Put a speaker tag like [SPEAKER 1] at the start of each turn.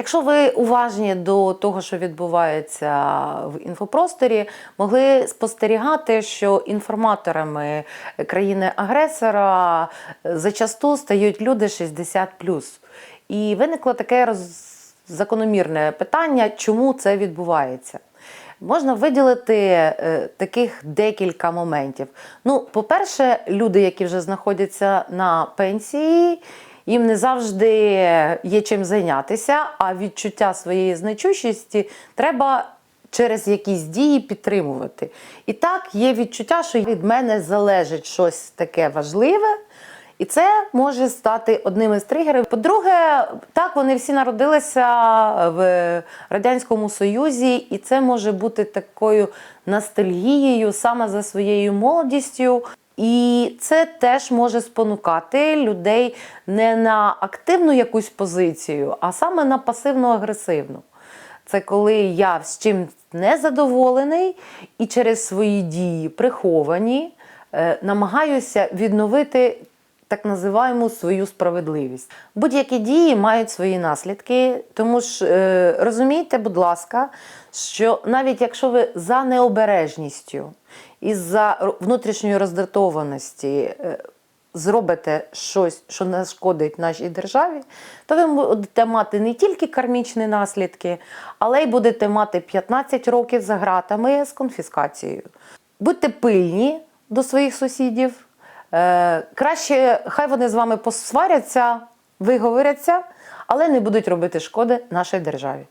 [SPEAKER 1] Якщо ви уважні до того, що відбувається в інфопросторі, могли спостерігати, що інформаторами країни-агресора зачасту стають люди 60 І виникло таке роз... закономірне питання, чому це відбувається. Можна виділити е, таких декілька моментів. Ну, по-перше, люди, які вже знаходяться на пенсії, їм не завжди є чим зайнятися, а відчуття своєї значущості треба через якісь дії підтримувати. І так є відчуття, що від мене залежить щось таке важливе. І це може стати одним із тригерів. По-друге, так вони всі народилися в Радянському Союзі, і це може бути такою ностальгією саме за своєю молодістю. І це теж може спонукати людей не на активну якусь позицію, а саме на пасивно-агресивну. Це коли я з чим незадоволений і через свої дії приховані е, намагаюся відновити так називаємо свою справедливість. Будь-які дії мають свої наслідки, тому ж е, розумійте, будь ласка, що навіть якщо ви за необережністю і за внутрішньої роздратованості е, зробите щось, що нашкодить нашій державі, то ви будете мати не тільки кармічні наслідки, але й будете мати 15 років за ґратами з конфіскацією. Будьте пильні до своїх сусідів. Е, краще, хай вони з вами посваряться, виговоряться, але не будуть робити шкоди нашій державі.